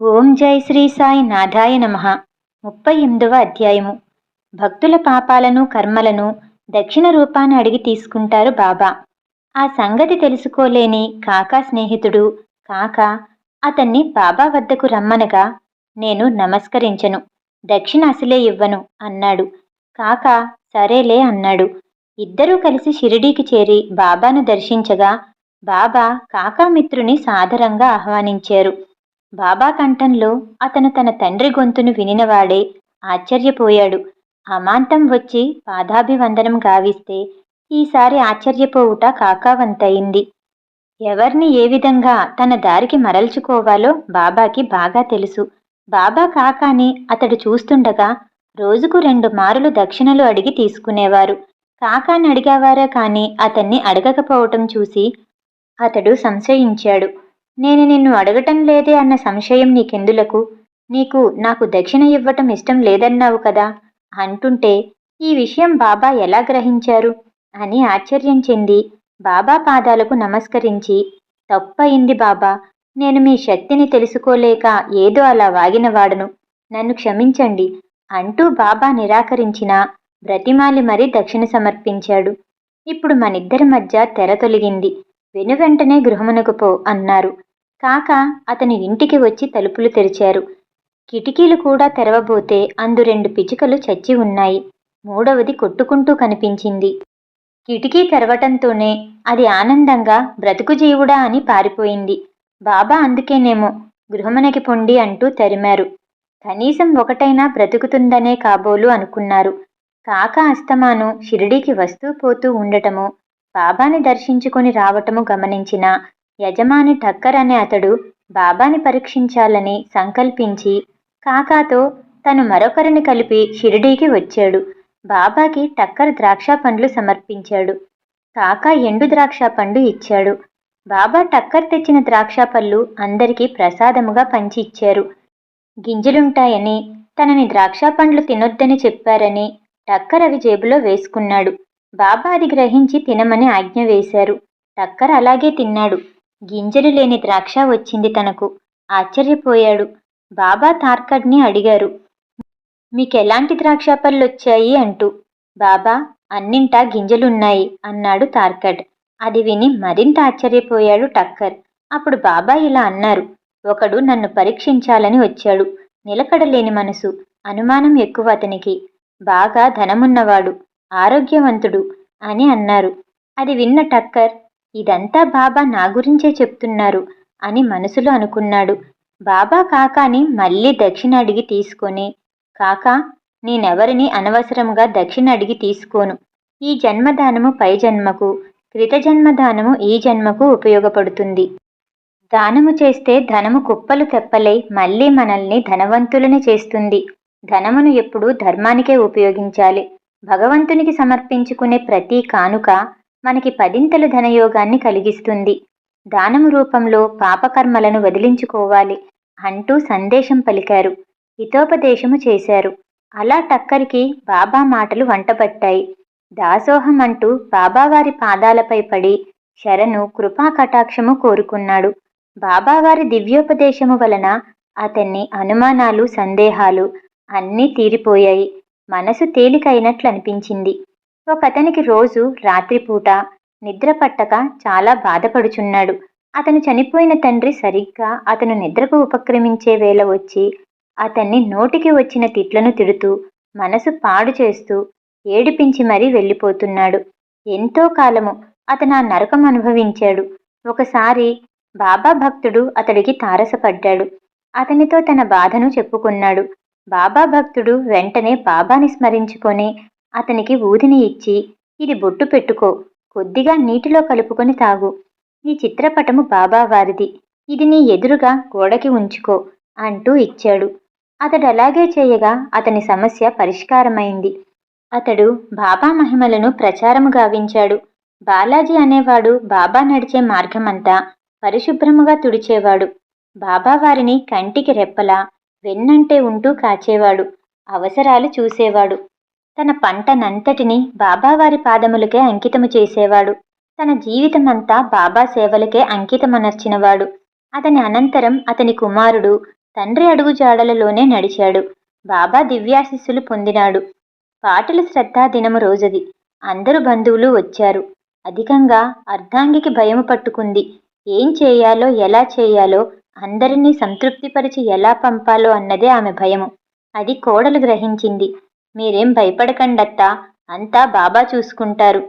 ఓం జై శ్రీ సాయి నాథాయ నమ. ముప్పై ఎనిమిదవ అధ్యాయము. భక్తుల పాపాలను కర్మలను దక్షిణ రూపాన్ని అడిగి తీసుకుంటారు బాబా. ఆ సంగతి తెలుసుకోలేని కాకా స్నేహితుడు కాక అతన్ని బాబా వద్దకు రమ్మనగా నేను నమస్కరించను. దక్షిణ అసలే ఇవ్వను అన్నాడు. కాక సరేలే అన్నాడు. ఇద్దరూ కలిసి షిరిడీకి చేరి బాబాను దర్శించగా బాబా కాకామిత్రుని సాదరంగా ఆహ్వానించారు. బాబా కంఠంలో అతను తన తండ్రి గొంతును వినినవాడే ఆశ్చర్యపోయాడు. అమాంతం వచ్చి పాదాభివందనం గావిస్తే ఈసారి ఆశ్చర్యపోవుట కాకావంతయింది. ఎవర్ని ఏ విధంగా తన దారికి మరల్చుకోవాలో బాబాకి బాగా తెలుసు. బాబా కాకాని అతడు చూస్తుండగా రోజుకు రెండు మారులు దక్షిణలు అడిగి తీసుకునేవారు. కాకాని అడిగావారా కాని అతన్ని అడగకపోవటం చూసి అతడు సంశయించాడు. నేను నిన్ను అడగటం లేదే అన్న సంశయం నీకెందులకు? నీకు నాకు దక్షిణ ఇవ్వటం ఇష్టం లేదన్నావు కదా? అంటుంటే ఈ విషయం బాబా ఎలా గ్రహించారు? అని ఆశ్చర్యం చెంది బాబా పాదాలకు నమస్కరించి తప్పయింది బాబా నేను మీ శక్తిని తెలుసుకోలేక ఏదో అలా వాగినవాడను. నన్ను క్షమించండి అంటూ బాబా నిరాకరించిన బ్రతిమాలి మరీ దక్షిణ సమర్పించాడు. ఇప్పుడు మనిద్దరి మధ్య తెర తొలగింది. వెనువెంటనే గృహమునకు పో అన్నారు. కాక అతని ఇంటికి వచ్చి తలుపులు తెరిచారు. కిటికీలు కూడా తెరవబోతే అందు రెండు పిచుకలు చచ్చి ఉన్నాయి. మూడవది కొట్టుకుంటూ కనిపించింది. కిటికీ తెరవటంతోనే అది ఆనందంగా బ్రతుకు జీవుడా అని పారిపోయింది. బాబా అందుకేనేమో గృహమునకి పొండి అంటూ తరిమారు. కనీసం ఒకటైనా బ్రతుకుతుందనే కాబోలు అనుకున్నారు. కాక అస్తమాను షిరిడీకి వస్తూ పోతూ ఉండటము బాబాని దర్శించుకొని రావటము గమనించిన యజమాని ఠక్కర్ అనే అతడు బాబాని పరీక్షించాలని సంకల్పించి కాకాతో తను మరొకరిని కలిపి షిరిడీకి వచ్చాడు. బాబాకి టక్కర్ ద్రాక్ష పండ్లు సమర్పించాడు. కాకా ఎండు ద్రాక్ష పండు ఇచ్చాడు. బాబా టక్కర్ తెచ్చిన ద్రాక్ష పళ్ళు అందరికీ ప్రసాదముగా పంచి ఇచ్చారు గింజలుంటాయని తనని ద్రాక్ష పండ్లు తినొద్దని చెప్పారని టక్కర్ అవి జేబులో వేసుకున్నాడు. బాబా అది గ్రహించి తినమని ఆజ్ఞ వేశారు. టక్కర్ అలాగే తిన్నాడు. గింజలు లేని ద్రాక్ష వచ్చింది తనకు. ఆశ్చర్యపోయాడు. బాబా తార్కడ్ని అడిగారు. మీకెలాంటి ద్రాక్ష పళ్ళు వచ్చాయి అంటూ. బాబా అన్నింటా గింజలున్నాయి అన్నాడు తార్కడ్. అది విని మరింత ఆశ్చర్యపోయాడు టక్కర్. అప్పుడు బాబా ఇలా అన్నారు. ఒకడు నన్ను పరీక్షించాలని వచ్చాడు. నిలకడలేని మనసు. అనుమానం ఎక్కువ అతనికి. బాగా ధనమున్నవాడు. ఆరోగ్యవంతుడు అని అన్నారు. అది విన్న టక్కర్ ఇదంతా బాబా నా గురించే చెప్తున్నారు అని మనసులో అనుకున్నాడు. బాబా కాకాని మళ్ళీ దక్షిణ అడిగి తీసుకొని కాకా నేనెవరిని అనవసరంగా దక్షిణ అడిగి తీసుకోను. ఈ జన్మదానము పై జన్మకు క్రిత జన్మదానము ఈ జన్మకు ఉపయోగపడుతుంది. దానము చేస్తే ధనము కుప్పలు తెప్పలై మళ్ళీ మనల్ని ధనవంతులని చేస్తుంది. ధనమును ఎప్పుడూ ధర్మానికే ఉపయోగించాలి. భగవంతునికి సమర్పించుకునే ప్రతి కానుక మనకి పదింతల ధనయోగాన్ని కలిగిస్తుంది. దానము రూపంలో పాపకర్మలను వదిలించుకోవాలి అంటూ సందేశం పలికారు. హితోపదేశము చేశారు. అలా టక్కరికి బాబా మాటలు వంటపట్టాయి దాసోహం అంటూ బాబావారి పాదాలపై పడి శరణు కృపా కటాక్షము కోరుకున్నాడు. బాబావారి దివ్యోపదేశము వలన అతన్ని అనుమానాలు సందేహాలు అన్నీ తీరిపోయాయి. మనసు తేలికైనట్లు అనిపించింది ఒకతనికి రోజు రాత్రిపూట నిద్ర పట్టక చాలా బాధపడుచున్నాడు. అతను చనిపోయిన తండ్రి సరిగ్గా అతను నిద్రకు ఉపక్రమించే వేళ వచ్చి అతన్ని నోటికి వచ్చిన తిట్లను తిడుతూ మనసు పాడు చేస్తూ ఏడిపించి మరీ వెళ్ళిపోతున్నాడు. ఎంతో కాలము అతను ఆ నరకం అనుభవించాడు. ఒకసారి బాబా భక్తుడు అతడికి తారసపడ్డాడు. అతనితో తన బాధను చెప్పుకున్నాడు. బాబా భక్తుడు వెంటనే బాబాని స్మరించుకొని అతనికి ఊదిని ఇచ్చి ఇది బొట్టు పెట్టుకో కొద్దిగా నీటిలో కలుపుకొని తాగు. ఈ చిత్రపటము బాబావారిది ఇది నీ ఎదురుగా గోడకి ఉంచుకో అంటూ ఇచ్చాడు. అతడు అలాగే చేయగా అతని సమస్య పరిష్కారమైంది. అతడు బాబా మహిమలను ప్రచారము గావించాడు. బాలాజీ అనేవాడు బాబా నడిచే మార్గమంతా పరిశుభ్రముగా తుడిచేవాడు. బాబా వారిని కంటికి రెప్పలా వెన్నంటే ఉంటూ కాచేవాడు. అవసరాలు చూసేవాడు. తన పంటనంతటిని బాబావారి పాదములకే అంకితము చేసేవాడు. తన జీవితమంతా బాబా సేవలకే అంకితమనర్చినవాడు. అతని అనంతరం అతని కుమారుడు తండ్రి అడుగుజాడలలోనే నడిచాడు. బాబా దివ్యాశిస్సులు పొందినాడు. పాటల శ్రద్ధా దినము రోజది. అందరూ బంధువులు వచ్చారు. అధికంగా అర్ధాంగికి భయము పట్టుకుంది. ఏం చేయాలో ఎలా చేయాలో అందరినీ సంతృప్తిపరిచి ఎలా పంపాలో అన్నదే ఆమె భయము. అది కోడలు గ్రహించింది. మీరేం భయపడకండత్తా. అంతా బాబా చూసుకుంటారు.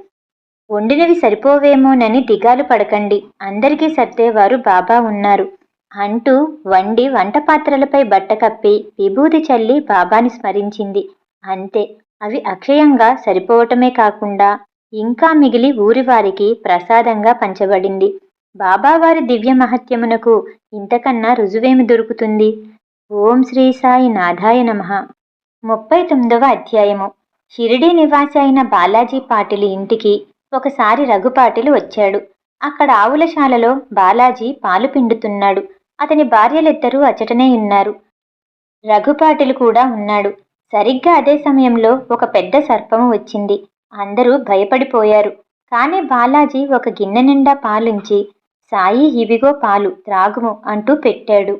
వండినవి సరిపోవేమోనని దిగాలు పడకండి. అందరికీ సర్దేవారు బాబా ఉన్నారు. అంటూ వండి వంట పాత్రలపై బట్ట కప్పి విభూతి చల్లి బాబాని స్మరించింది. అంతే. అవి అక్షయంగా సరిపోవటమే కాకుండా ఇంకా మిగిలి ఊరివారికి ప్రసాదంగా పంచబడింది. బాబావారి దివ్య మహత్యమునకు ఇంతకన్నా రుజువేమి దొరుకుతుంది? ఓం శ్రీ సాయి నాథాయ నమః. ముప్పై తొమ్మిదవ అధ్యాయము. షిరిడీ నివాసి అయిన బాలాజీ పాటిలి ఇంటికి ఒకసారి రఘుపాటిలు వచ్చాడు. అక్కడ ఆవులశాలలో బాలాజీ పాలు పిండుతున్నాడు. అతని భార్యలిద్దరూ అచటనే ఉన్నారు. రఘుపాటిలు కూడా ఉన్నాడు. సరిగ్గా అదే సమయంలో ఒక పెద్ద సర్పము వచ్చింది. అందరూ భయపడిపోయారు. కానీ బాలాజీ ఒక గిన్నె నిండా పాలుంచి సాయి ఇవిగో పాలు త్రాగుము అంటూ పెట్టాడు.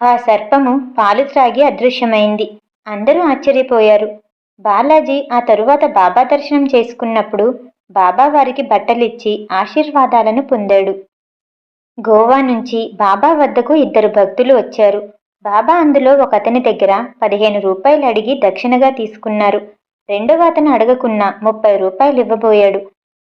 ఆ సర్పము పాలు త్రాగి అదృశ్యమైంది. అందరూ ఆశ్చర్యపోయారు. బాలాజీ ఆ తరువాత బాబా దర్శనం చేసుకున్నప్పుడు బాబా వారికి బట్టలిచ్చి ఆశీర్వాదాలను పొందాడు. గోవా నుంచి బాబా వద్దకు ఇద్దరు భక్తులు వచ్చారు. బాబా అందులో ఒక అతని దగ్గర పదిహేను రూపాయలు అడిగి దక్షిణగా తీసుకున్నారు. రెండవ అతను అడగకున్న ముప్పై రూపాయలు ఇవ్వబోయాడు.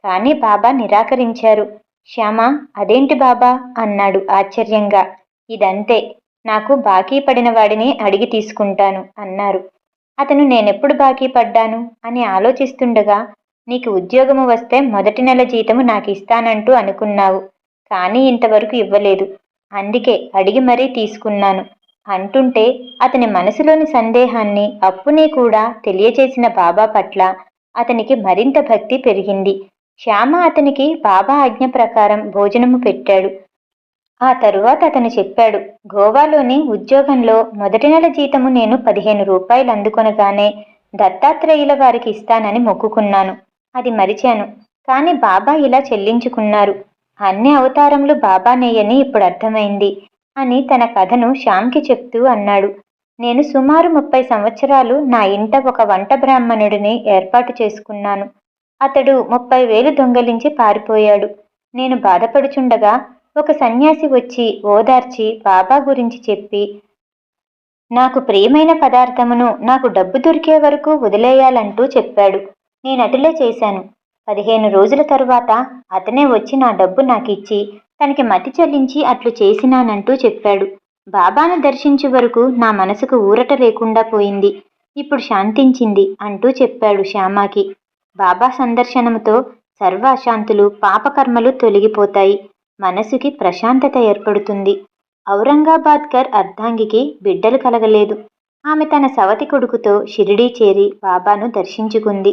కానీ బాబా నిరాకరించారు. శ్యామ అదేంటి బాబా? అన్నాడు ఆశ్చర్యంగా. ఇదంతే. నాకు బాకీ పడిన వాడిని అడిగి తీసుకుంటాను అన్నారు. అతను నేనెప్పుడు బాకీ పడ్డాను? అని ఆలోచిస్తుండగా నీకు ఉద్యోగము వస్తే మొదటి నెల జీతము నాకు ఇస్తానంటూ అనుకున్నావు. కానీ ఇంతవరకు ఇవ్వలేదు. అందుకే అడిగి మరీ తీసుకున్నాను. అంటుంటే అతని మనసులోని సందేహాన్ని అప్పునే కూడా తెలియచేసిన బాబా పట్ల అతనికి మరింత భక్తి పెరిగింది. శ్యామ అతనికి బాబా ఆజ్ఞ ప్రకారం భోజనము పెట్టాడు. ఆ తరువాత అతను చెప్పాడు గోవాలోని ఉద్యోగంలో మొదటి నెల జీతము నేను పదిహేను రూపాయలు అందుకొనగానే దత్తాత్రేయుల వారికి ఇస్తానని మొక్కుకున్నాను. అది మరిచాను. కానీ బాబా ఇలా చెల్లించుకున్నారు. అన్ని అవతారములు బాబానేయని ఇప్పుడు అర్థమైంది అని తన కథను శ్యామ్కి చెప్తూ అన్నాడు. నేను సుమారు ముప్పై సంవత్సరాలు నా ఇంట ఒక వంట బ్రాహ్మణుడిని ఏర్పాటు చేసుకున్నాను. అతడు ముప్పై వేలు దొంగలించి పారిపోయాడు. నేను బాధపడుచుండగా ఒక సన్యాసి వచ్చి ఓదార్చి బాబా గురించి చెప్పి నాకు ప్రియమైన పదార్థమును నాకు డబ్బు దొరికే వరకు వదిలేయాలంటూ చెప్పాడు. నేను అటులే చేశాను. పదిహేను రోజుల తరువాత అతనే వచ్చి నా డబ్బు నాకిచ్చి తనకి మతి చెల్లించి అట్లు చేసినానంటూ చెప్పాడు. బాబాను దర్శించే వరకు నా మనసుకు ఊరట లేకుండా పోయింది. ఇప్పుడు శాంతించింది అంటూ చెప్పాడు శ్యామాకి. బాబా సందర్శనముతో సర్వ అశాంతులు పాపకర్మలు తొలగిపోతాయి. మనసుకి ప్రశాంతత ఏర్పడుతుంది. ఔరంగాబాద్కర్ అర్ధాంగికి బిడ్డలు కలగలేదు. ఆమె తన సవతి కొడుకుతో షిరిడీ చేరి బాబాను దర్శించుకుంది.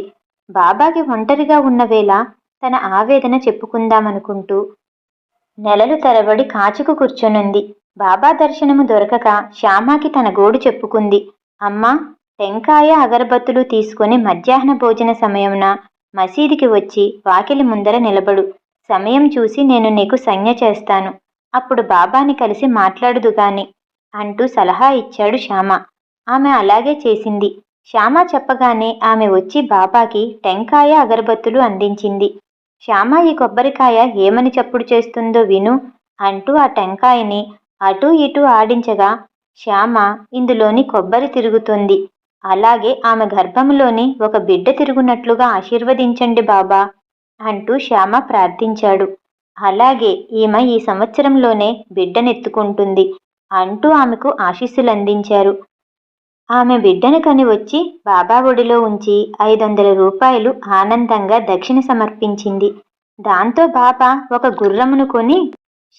బాబాకి ఒంటరిగా ఉన్న వేళ తన ఆవేదన చెప్పుకుందామనుకుంటూ నెలలు తరబడి కాచుకు కూర్చొనుంది. బాబా దర్శనము దొరకక శ్యామాకి తన గోడు చెప్పుకుంది. అమ్మా టెంకాయ అగరబత్తులు తీసుకొని మధ్యాహ్న భోజన సమయమున మసీదికి వచ్చి వాకిలి ముందర నిలబడు. సమయం చూసి నేను నీకు సంజ్ఞ చేస్తాను. అప్పుడు బాబాని కలిసి మాట్లాడుదుగాని అంటూ సలహా ఇచ్చాడు శ్యామ. ఆమె అలాగే చేసింది. శ్యామ చెప్పగానే ఆమె వచ్చి బాబాకి టెంకాయ అగరబత్తులు అందించింది. శ్యామ ఈ కొబ్బరికాయ ఏమని చప్పుడు చేస్తుందో విను అంటూ ఆ టెంకాయని అటూ ఇటూ ఆడించగా శ్యామ ఇందులోని కొబ్బరి తిరుగుతుంది. అలాగే ఆమె గర్భంలోని ఒక బిడ్డ తిరుగునట్లుగా ఆశీర్వదించండి బాబా. అంటూ శ్యామ ప్రార్థించాడు. అలాగే ఈమె ఈ సంవత్సరంలోనే బిడ్డనెత్తుకుంటుంది అంటూ ఆమెకు ఆశీస్సులు అందించారు ఆమె బిడ్డను కని వచ్చి బాబా ఒడిలో ఉంచి ఐదు వందల రూపాయలు ఆనందంగా దక్షిణ సమర్పించింది. దాంతో బాబా ఒక గుర్రమును కొని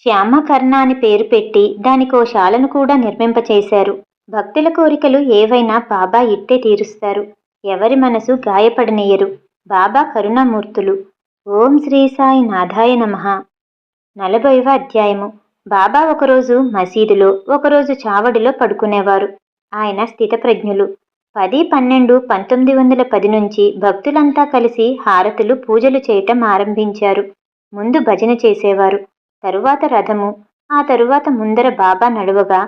శ్యామకర్ణ అని పేరు పెట్టి దానికో శాలను కూడా నిర్మింపచేశారు. భక్తుల కోరికలు ఏవైనా బాబా ఇట్టే తీరుస్తారు. ఎవరి మనసు గాయపడనీయరు. బాబా కరుణామూర్తులు. ఓం శ్రీ సాయి నాథాయ నమః. నలభైవ అధ్యాయము. బాబా ఒకరోజు మసీదులో ఒకరోజు చావడిలో పడుకునేవారు. ఆయన స్థితప్రజ్ఞులు. పది పన్నెండు పంతొమ్మిది వందల పది నుంచి భక్తులంతా కలిసి హారతులు పూజలు చేయటం ఆరంభించారు. ముందు భజన చేసేవారు. తరువాత రథము. ఆ తరువాత ముందర బాబా నడువగా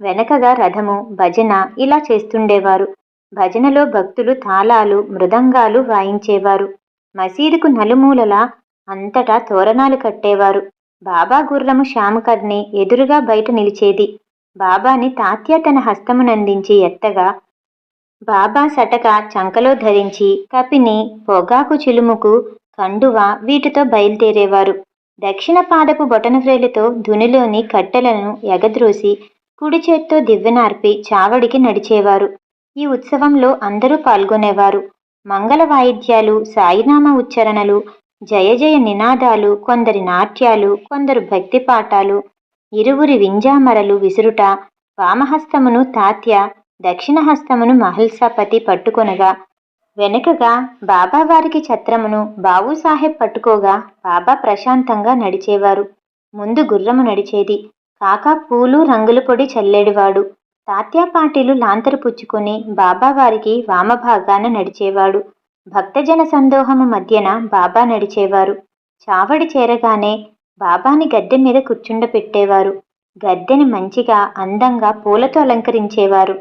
వెనకగా రథము భజన ఇలా చేస్తుండేవారు. భజనలో భక్తులు తాళాలు మృదంగాలు వాయించేవారు. మసీదుకు నలుమూలలా అంతటా తోరణాలు కట్టేవారు. బాబా గుర్రము శ్యామకర్ణి ఎదురుగా బయట నిలిచేది. బాబాని తాత్య తన హస్తమునందించి ఎత్తగా బాబా సటక చంకలో ధరించి కపిని పొగాకు చిలుముకు కండువ వీటితో బయలుదేరేవారు. దక్షిణ పాదపు బొటనవ్రేలితో ధునిలోని కట్టెలను ఎగద్రోసి కుడి చేత్తో దివ్వెనార్పి చావడికి నడిచేవారు. ఈ ఉత్సవంలో అందరూ పాల్గొనేవారు. మంగళ వాయిద్యాలు సాయినామ ఉచ్చరణలు జయ జయ నినాదాలు కొందరి నాట్యాలు కొందరు భక్తి పాఠాలు ఇరువురి వింజామరలు విసురుట వామహస్తమును తాత్య దక్షిణహస్తమును మహల్సాపతి పట్టుకొనగా వెనుకగా బాబావారికి ఛత్రమును బాబుసాహెబ్ పట్టుకోగా బాబా ప్రశాంతంగా నడిచేవారు. ముందు గుర్రము నడిచేది. కాకా పూలు రంగుల పొడి చల్లేడివాడు. తాత్యా పాటీలు లాంతరు పుచ్చుకొని బాబావారికి వామభాగాన నడిచేవాడు. భక్తజన సందోహము మధ్యన బాబా నడిచేవారు. చావడి చేరగానే బాబాని గద్దె మీద కూర్చుండపెట్టేవారు. గద్దెని మంచిగా అందంగా పూలతో అలంకరించేవారు.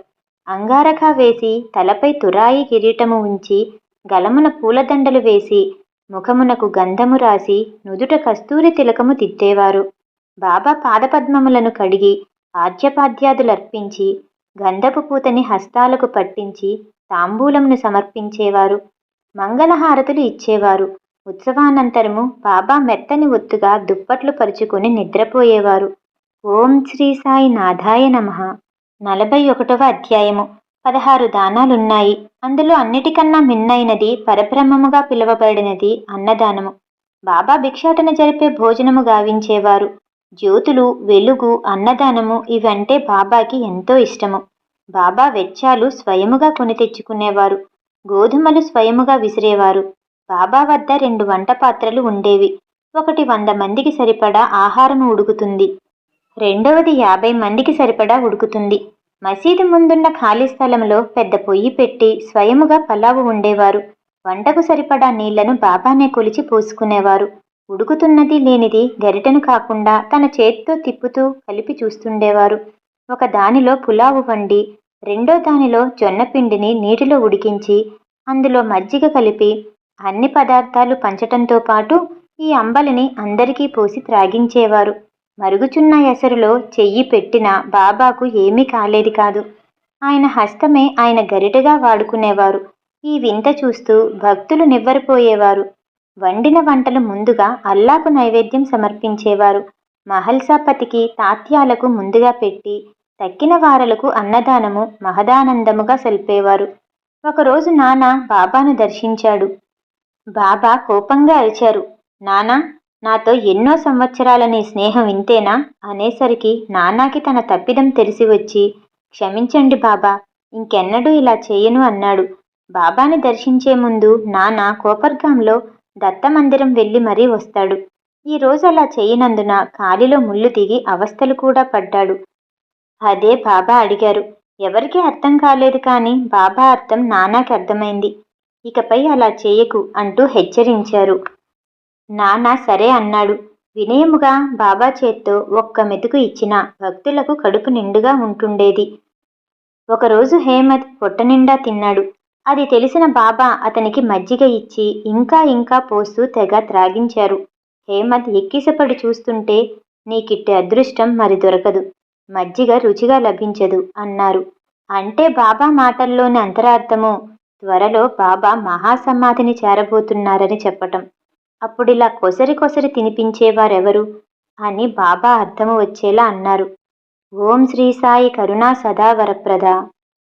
అంగారఖా వేసి తలపై తురాయి కిరీటము ఉంచి గలమున పూలదండలు వేసి ముఖమునకు గంధము రాసి నుదుట కస్తూరి తిలకము తిద్దేవారు బాబా పాదపద్మములను కడిగి ఆద్యపాద్యాదులర్పించి గంధపు పూతని హస్తాలకు పట్టించి తాంబూలమును సమర్పించేవారు. మంగళహారతులు ఇచ్చేవారు. ఉత్సవానంతరము బాబా మెత్తని ఒత్తుగా దుప్పట్లు పరుచుకుని నిద్రపోయేవారు. ఓం శ్రీ సాయి నాథాయ నమ. నలభై ఒకటవ అధ్యాయము. పదహారు దానాలున్నాయి. అందులో అన్నిటికన్నా మిన్నైనది పరబ్రహ్మముగా పిలువబడినది అన్నదానము. బాబా భిక్షాటన జరిపే భోజనము గావించేవారు. జ్యోతులు వెలుగు అన్నదానము ఇవంటే బాబాకి ఎంతో ఇష్టము. బాబా వెచ్చాలు స్వయముగా కొని తెచ్చుకునేవారు. గోధుమలు స్వయముగా విసిరేవారు. బాబా వద్ద రెండు వంట పాత్రలు ఉండేవి. ఒకటి వంద మందికి సరిపడా ఆహారము ఉడుకుతుంది. రెండవది యాభై మందికి సరిపడా ఉడుకుతుంది. మసీదు ముందున్న ఖాళీ స్థలంలో పెద్ద పొయ్యి పెట్టి స్వయముగా పలావు ఉండేవారు. వంటకు సరిపడా నీళ్ళను బాబానే కొలిచి పోసుకునేవారు. ఉడుకుతున్నది లేనిది గరిటెను కాకుండా తన చేతితో తిప్పుతూ కలిపి చూస్తుండేవారు. ఒక దానిలో పులావు వండి రెండో దానిలో జొన్న పిండిని నీటిలో ఉడికించి అందులో మజ్జిగ కలిపి అన్ని పదార్థాలు పంచటంతో పాటు ఈ అంబలిని అందరికీ పోసి త్రాగించేవారు. మరుగుచున్న ఎసరులో చెయ్యి పెట్టిన బాబాకు ఏమీ కాలేదు కాదు. ఆయన హస్తమే ఆయన గరిటగా వాడుకునేవారు. ఈ వింత చూస్తూ భక్తులు నివ్వరిపోయేవారు. వండిన వంటలు ముందుగా అల్లాకు నైవేద్యం సమర్పించేవారు. మహల్సాపతికి తాత్యాలకు ముందుగా పెట్టి తక్కిన వారలకు అన్నదానము మహదానందముగా సల్పేవారు. ఒకరోజు నాన్న బాబాను దర్శించాడు. బాబా కోపంగా అరిచారు. నానా నాతో ఎన్నో సంవత్సరాల నీ స్నేహం ఇంతేనా? అనేసరికి నానాకి తన తప్పిదం తెలిసి వచ్చి క్షమించండి బాబా ఇంకెన్నడూ ఇలా చేయను అన్నాడు. బాబాని దర్శించే ముందు నానా కోపర్గాంలో దత్తమందిరం వెళ్ళి మరీ వస్తాడు. ఈ రోజు అలా చేయనందున కాలిలో ముళ్ళు దిగి అవస్థలు కూడా పడ్డాడు. అదే బాబా అడిగారు. ఎవరికీ అర్థం కాలేదు కానీ బాబా అర్థం నానాకి అర్థమైంది. ఇకపై అలా చేయకు అంటూ హెచ్చరించారు. నానా సరే అన్నాడు. వినయముగా బాబా చేత్తో ఒక్క మెతుకు ఇచ్చిన భక్తులకు కడుపు నిండుగా ఉంటుండేది. ఒకరోజు హేమత్ పొట్ట నిండా తిన్నాడు. అది తెలిసిన బాబా అతనికి మజ్జిగ ఇచ్చి ఇంకా ఇంకా పోస్తూ తెగ త్రాగించారు. హేమంత్ ఎక్కిసపడి చూస్తుంటే నీకిట్టే అదృష్టం మరి దొరకదు. మజ్జిగ రుచిగా లభించదు అన్నారు. అంటే బాబా మాటల్లోని అంతరార్థము? త్వరలో బాబా మహాసమాధిని చేరబోతున్నారని చెప్పటం. అప్పుడిలా కొసరి కొసరి తినిపించేవారెవరు? అని బాబా అర్థము వచ్చేలా అన్నారు. ఓం శ్రీ సాయి కరుణా సదా వరప్రద